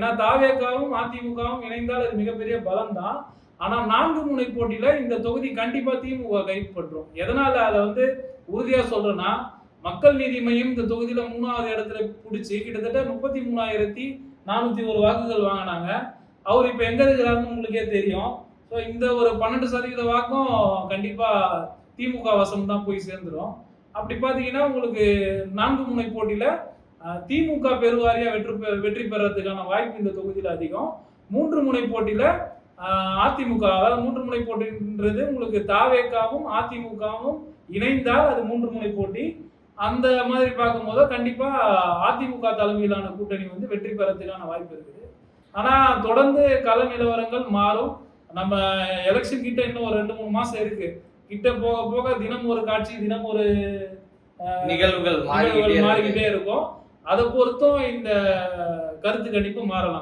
ஏன்னா தாவேக்காவும் அதிமுகவும் இணைந்தால் அது மிகப்பெரிய பலம் தான் ஆனால் நான்கு முனை போட்டியில் இந்த தொகுதி கண்டிப்பாக திமுக கைப்பற்றும். எதனால் அதை வந்து உறுதியாக சொல்கிறேன்னா மக்கள் நீதி மையம் இந்த தொகுதியில் மூணாவது இடத்துல பிடிச்சி கிட்டத்தட்ட முப்பத்தி மூணாயிரத்தி நானூற்றி ஒரு வாக்குகள் வாங்கினாங்க. அவர் இப்போ எங்கே இருக்கிறாருன்னு உங்களுக்கே தெரியும். ஸோ இந்த ஒரு பன்னெண்டு சதவீத வாக்கும் கண்டிப்பாக திமுக வசம் தான் போய் சேர்ந்துடும் அப்படி பார்த்தீங்கன்னா உங்களுக்கு நான்கு முனை போட்டியில் திமுக பெருவாரியா வெற்றி வெற்றி பெறறதுக்கான வாய்ப்பு இந்த தொகுதியில் அதிகம். மூன்று முனை போட்டியில அதிமுக அதாவது மூன்று முனை போட்டின்றது உங்களுக்கு தாவேக்காவும் அதிமுகவும் இணைந்தால் அது மூன்று முனை போட்டி. அந்த மாதிரி பார்க்கும்போது கண்டிப்பா அதிமுக தலைமையிலான கூட்டணி வந்து வெற்றி பெறத்துக்கான வாய்ப்பு இருக்குது. ஆனா தொடர்ந்து கள நிலவரங்கள் மாறும். நம்ம எலெக்ஷன் கிட்ட இன்னும் ஒரு ரெண்டு மூணு மாசம் இருக்கு. கிட்ட போக போக தினம் ஒரு காட்சி தினம் ஒரு நிகழ்வுகள். மாறிக்கிட்டே இருக்கும். அதை பொறுத்தும் இந்த கருத்து கணிப்பு மாறலாம்.